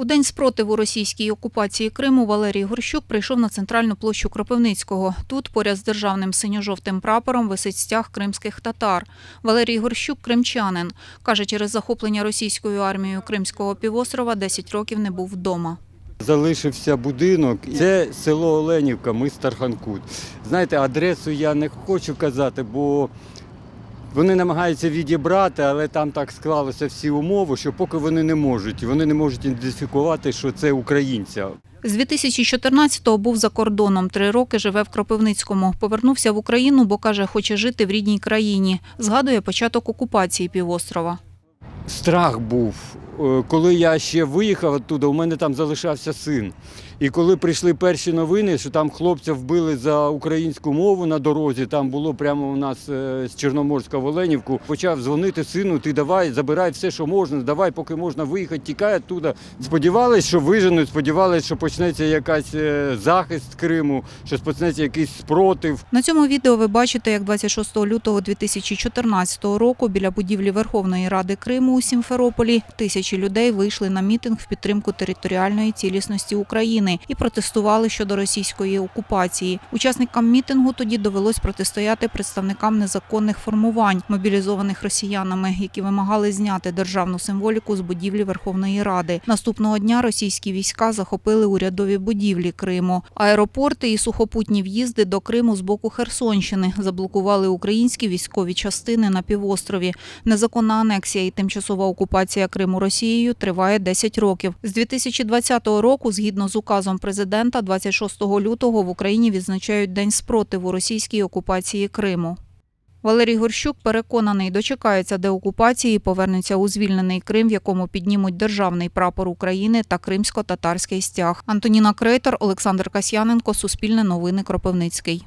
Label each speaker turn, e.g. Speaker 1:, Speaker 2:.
Speaker 1: У день спротиву російській окупації Криму Валерій Горщук прийшов на центральну площу Кропивницького. Тут, поряд з державним синьо-жовтим прапором, висить стяг кримських татар. Валерій Горщук – кримчанин. Каже, через захоплення російською армією Кримського півострова 10 років не був вдома.
Speaker 2: Залишився будинок. Це село Оленівка, ми Тарханкут. Знаєте, адресу я не хочу казати, бо вони намагаються відібрати, але там так склалося всі умови, що поки вони не можуть. Вони не можуть ідентифікувати, що це українця.
Speaker 1: З 2014-го був за кордоном. Три роки живе в Кропивницькому. Повернувся в Україну, бо каже, хоче жити в рідній країні. Згадує початок окупації півострова.
Speaker 2: Страх був. Е, Коли я ще виїхав оттуда, у мене там залишався син. І коли прийшли перші новини, що там хлопця вбили за українську мову на дорозі, там було прямо у нас е, з Чорноморська в Оленівку, почав дзвонити сину, ти давай, забирай все, що можна, давай, поки можна виїхати, тікай оттуда. Сподівались, що виженуть, сподівались, що почнеться якась е, захист Криму, що почнеться якийсь спротив.
Speaker 1: На цьому відео ви бачите, як 26 лютого 2014 року біля будівлі Верховної Ради Криму у Сімферополі тисячі людей вийшли на мітинг в підтримку територіальної цілісності України і протестували щодо російської окупації. Учасникам мітингу тоді довелось протистояти представникам незаконних формувань, мобілізованих росіянами, які вимагали зняти державну символіку з будівлі Верховної Ради. Наступного дня російські війська захопили урядові будівлі Криму, аеропорти і сухопутні в'їзди до Криму з боку Херсонщини заблокували українські військові частини на півострові. Незаконна анексія і тимчасова окупація Криму Росією триває 10 років. З 2020 року, згідно з указом президента, 26 лютого в Україні відзначають День спротиву російській окупації Криму. Валерій Горщук переконаний, дочекається деокупації повернеться у звільнений Крим, в якому піднімуть державний прапор України та кримсько-татарський стяг. Антоніна Крейтор, Олександр Касьяненко, Суспільне новини Кропивницький.